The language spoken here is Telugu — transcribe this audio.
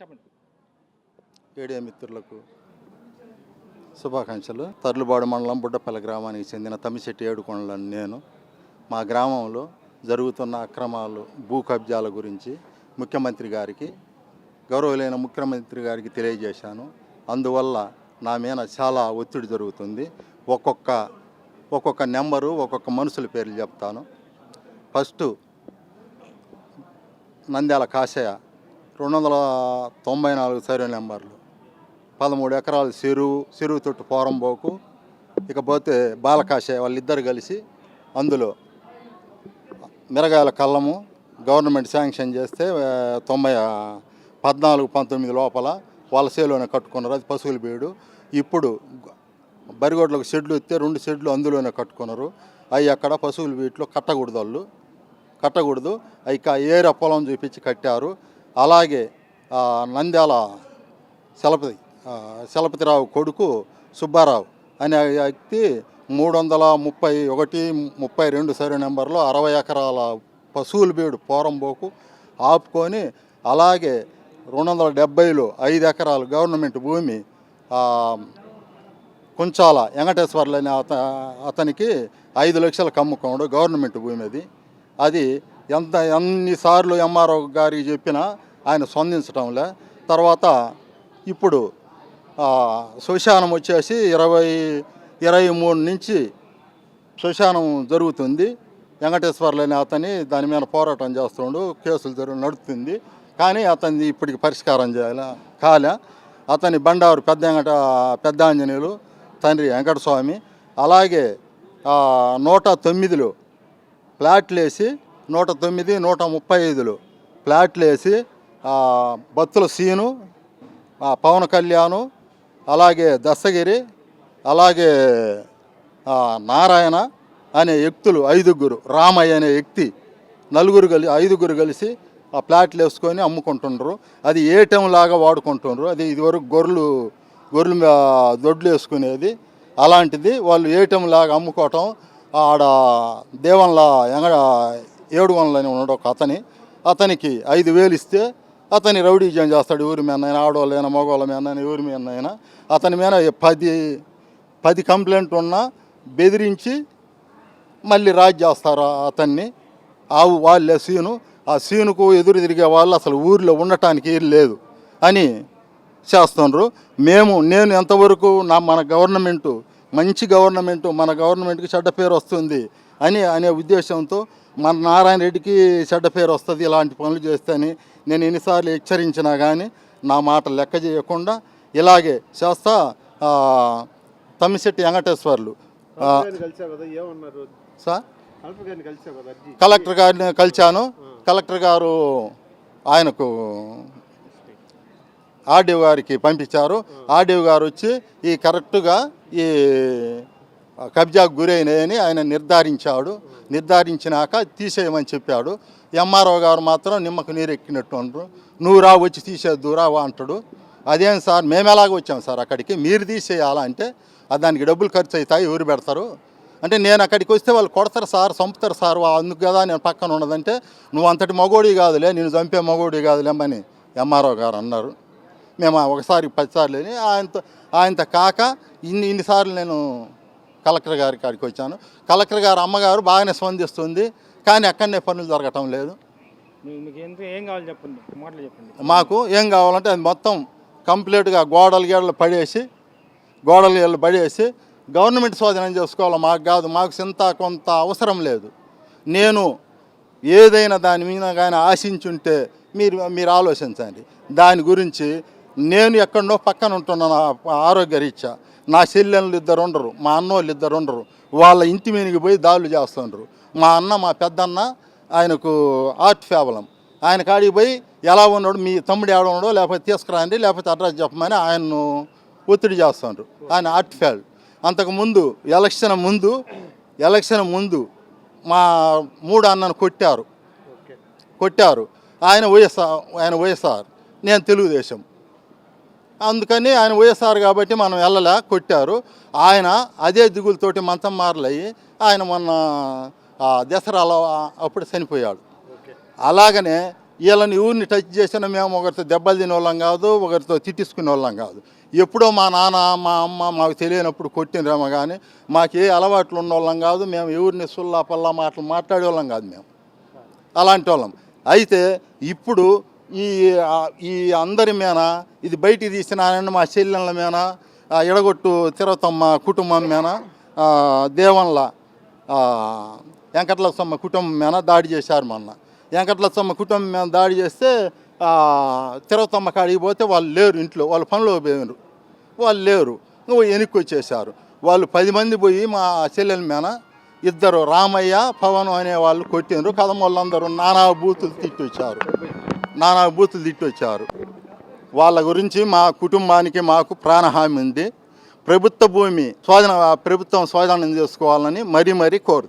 చెప్పండి. మిత్రులకు శుభాకాంక్షలు. తర్లుబాడు మండలం బుడ్డపల్లి గ్రామానికి చెందిన తమిశెట్టి ఏడుకొండలని నేను. మా గ్రామంలో జరుగుతున్న అక్రమాలు భూ కబ్జాల గురించి ముఖ్యమంత్రి గారికి గౌరవలైన ముఖ్యమంత్రి గారికి తెలియజేశాను. అందువల్ల నా మీద చాలా ఒత్తిడి జరుగుతుంది. ఒక్కొక్క ఒక్కొక్క నెంబరు ఒక్కొక్క మనుషుల పేర్లు చెప్తాను. ఫస్ట్ నంద్యాల కాషాయ రెండు వందల తొంభై నాలుగు సర్వే నెంబర్లు. పదమూడు ఎకరాలు చెరువు చెరువు తొట్టు పోరంబోకు ఇకపోతే బాలకాషాయ వాళ్ళిద్దరు కలిసి అందులో మిరగాయల కళ్ళము గవర్నమెంట్ శాంక్షన్ చేస్తే తొంభై పద్నాలుగు పంతొమ్మిది లోపల వాళ్ళ సేలోనే కట్టుకున్నారు. అది పశువుల బీడు. ఇప్పుడు బరిగోడ్లకు షెడ్లు ఇస్తే రెండు షెడ్లు అందులోనే కట్టుకున్నారు. అవి అక్కడ పశువుల బీట్లో కట్టకూడదు వాళ్ళు. కట్టకూడదు. ఇక ఏర పొలం చూపించి కట్టారు. అలాగే నంద్యాల చలపతి శలపతిరావు చలపతిరావు కొడుకు సుబ్బారావు అనే వ్యక్తి మూడు వందల ముప్పై ఒకటి ముప్పై రెండు సరే నెంబర్లో అరవై ఎకరాల పశువుల బీడు పోరంబోకు ఆపుకొని అలాగే రెండు వందల డెబ్బైలో ఐదు ఎకరాలు గవర్నమెంట్ భూమి కుంచాల వెంకటేశ్వర్లు అనే అత అతనికి ఐదు లక్షల అమ్ముకోడు గవర్నమెంట్ భూమి అది. అది ఎంత ఎన్నిసార్లు ఎంఆర్ఓ గారికి చెప్పినా ఆయన స్పందించడంలే తర్వాత ఇప్పుడు శ్మశానం వచ్చేసి ఇరవై ఇరవై మూడు నుంచి శ్మశానం జరుగుతుంది. వెంకటేశ్వర్లని అతని దాని మీద పోరాటం చేస్తుండు కేసులు జరుగు నడుస్తుంది కానీ అతన్ని ఇప్పటికి పరిష్కారం చేయాలి కాలే. అతని బండారు పెద్ద వెంకట పెద్ద ఆంజనేయులు తండ్రి వెంకటస్వామి. అలాగే నూట తొమ్మిదిలో ప్లాట్లు వేసి నూట తొమ్మిది నూట ముప్పై ఐదులో ప్లాట్లు వేసి భక్తుల బత్తుల సీను ఆ, పవన్ కళ్యాణ్ అలాగే దస్తగిరి అలాగే నారాయణ అనే వ్యక్తులు ఐదుగురు రామయ్య అనే వ్యక్తి నలుగురు కలిసి ఐదుగురు కలిసి ఆ ప్లాట్లు వేసుకొని అమ్ముకుంటుండ్రు. అది ఏటీఎం లాగా వాడుకుంటుండ్రు? అది ఇదివరకు గొర్రెలు గొర్రెలు మీద దొడ్లు వేసుకునేది. అలాంటిది వాళ్ళు ఏటీఎం లాగా అమ్ముకోవటం? ఆడ దేవన్ల ఎంగ ఏడు వన్లని ఉన్నాడు ఒక అతని. అతనికి ఐదు వేలు ఇస్తే అతని రౌడీజం చేస్తాడు ఊరి మీద ఆడవాళ్ళైనా మగవాళ్ళ మీద ఊరి మీద అతని మీద పది పది కంప్లైంట్ ఉన్నా బెదిరించి మళ్ళీ రాజ్ చేస్తారు అతన్ని. ఆవు వాళ్ళే సీను ఆ సీనుకు ఎదురు తిరిగే వాళ్ళు అసలు ఊరిలో ఉండటానికి లేదు అని చేస్తున్నారు మేము నేను ఎంతవరకు నా మన గవర్నమెంటు మంచి గవర్నమెంటు మన గవర్నమెంట్కి చెడ్డ పేరు వస్తుంది అని అనే ఉద్దేశంతో మన నారాయణ రెడ్డికి చెడ్డ పేరు వస్తుంది ఇలాంటి పనులు చేస్తే అని నేను ఎన్నిసార్లు హెచ్చరించినా కానీ నా మాట లెక్క చేయకుండా ఇలాగే చేస్తా తమ్మిశెట్టి వెంకటేశ్వర్లు. సార్? కలెక్టర్ గారిని కలిశాను. కలెక్టర్ గారు ఆయనకు ఆర్డీఓ గారికి పంపించారు. ఆర్డీఓ గారు వచ్చి ఈ కరెక్ట్గా ఈ కబ్జాకు గురైనాయని ఆయన నిర్ధారించాడు. నిర్ధారించినాక తీసేయమని చెప్పాడు. ఎంఆర్ఓ గారు మాత్రం నిమ్మకు నీరు ఎక్కినట్టు అంటారు. నువ్వు రా వచ్చి తీసేద్దు రా అంటాడు. అదేం సార్ మేము ఎలాగ వచ్చాం సార్ అక్కడికి? మీరు తీసేయాలా? అంటే దానికి డబ్బులు ఖర్చు అవుతాయి ఎవరు పెడతారు? అంటే నేను అక్కడికి వస్తే వాళ్ళు కొడతారు సార్ చంపుతారు సార్ వా- అందుకు కదా నేను పక్కన ఉన్నదంటే నువ్వు అంతటి మగోడి కాదులే నేను చంపే మగోడి కాదులేమని ఎంఆర్ఓ గారు అన్నారు. మేము ఒకసారి పదిసార్లు అని ఆయనతో ఆయనతో కాక ఇన్ని ఇన్నిసార్లు నేను కలెక్టర్ గారి కాడికి వచ్చాను. కలెక్టర్ గారు అమ్మగారు బాగానే స్పందిస్తుంది కానీ అక్కడనే పనులు జరగటం లేదు. మీకు ఏం కావాలంటే అది మొత్తం కంప్లీట్గా గోడలు గీడలు పడేసి గోడలు గీడలు పడేసి గవర్నమెంట్ స్వాధీనం చేసుకోవాలి మాకు కాదు మాకు చింత కొంత అవసరం లేదు. నేను ఏదైనా దాని మీద కానీ ఆశించుంటే మీరు మీరు ఆలోచించండి. దాని గురించి నేను ఎక్కడో పక్కన ఉంటున్నాను ఆరోగ్య రీత్యా నా చెల్లెళ్ళు ఇద్దరు ఉండరు మా అన్నోళ్ళు ఇద్దరు ఉండరు వాళ్ళ ఇంటి మీదకి పోయి దాడులు చేస్తుండ్రు. మా అన్న మా పెద్దన్న ఆయనకు ఆర్ట్ ఫేవలం ఆయన కాడికి పోయి ఎలా ఉన్నాడు మీ తమ్ముడు ఎవడ ఉన్నాడో లేకపోతే తీసుకురండి లేకపోతే అడ్రస్ చెప్పమని ఆయన్ను ఒత్తిడి చేస్తుండ్రు. ఆయన ఆర్ట్ ఫేల్ అంతకుముందు ఎలక్షన్ ముందు ఎలక్షన్ ముందు మా మూడు అన్నను కొట్టారు. కొట్టారు. ఆయన వైఎస్ఆర్ ఆయన వైఎస్ఆర్ నేను తెలుగుదేశం. అందుకని ఆయన వైఎస్ఆర్ కాబట్టి మనం వెళ్ళలే కొట్టారు. ఆయన అదే దిగులతోటి మంచం మారలయ్యి ఆయన మొన్న దసరాలో అప్పుడు చనిపోయాడు. అలాగనే వీళ్ళని ఊరిని టచ్ చేసిన మేము ఒకరితో దెబ్బలు తినే వాళ్ళం కాదు ఒకరితో తిట్టించుకునే వాళ్ళం కాదు. ఎప్పుడో మా నాన్న మా అమ్మ మాకు తెలియనప్పుడు కొట్టినరేమో కానీ మాకు ఏ అలవాట్లు ఉన్న వాళ్ళం కాదు మేము ఎవరిని సుల్లా పల్లా మాటలు మాట్లాడే వాళ్ళం కాదు మేము. అలాంటి వాళ్ళం. అయితే ఇప్పుడు ఈ ఈ అందరి మీద ఇది బయటికి తీసినానని మా చెల్లెళ్ళ మీద ఎడగొట్టు తిరువతమ్మ కుటుంబం మీద దేవన్ల ఆ, వెంకటలక్ష్మ కుటుంబం మీద దాడి చేశారు మొన్న. వెంకటలక్ష్మ కుటుంబం మీద దాడి చేస్తే తిరువతమ్మ కాడికి పోతే వాళ్ళు లేరు ఇంట్లో వాళ్ళు పనిలో పోయారు వాళ్ళు లేరు నువ్వు వెనక్కి వచ్చేసారు వాళ్ళు పది మంది పోయి మా చెల్లెల మీద ఇద్దరు రామయ్య పవన్ అనే వాళ్ళు కొట్టినారు కదమ వాళ్ళందరూ నానా బూతులు తిట్టొచ్చారు. నానా బూతులు తిట్టొచ్చారు. వాళ్ళ గురించి మా కుటుంబానికి మాకు ప్రాణహామి ఉంది. ప్రభుత్వ భూమి స్వాధీన ప్రభుత్వం స్వాధీనం చేసుకోవాలని మరీ మరీ కోరుతాం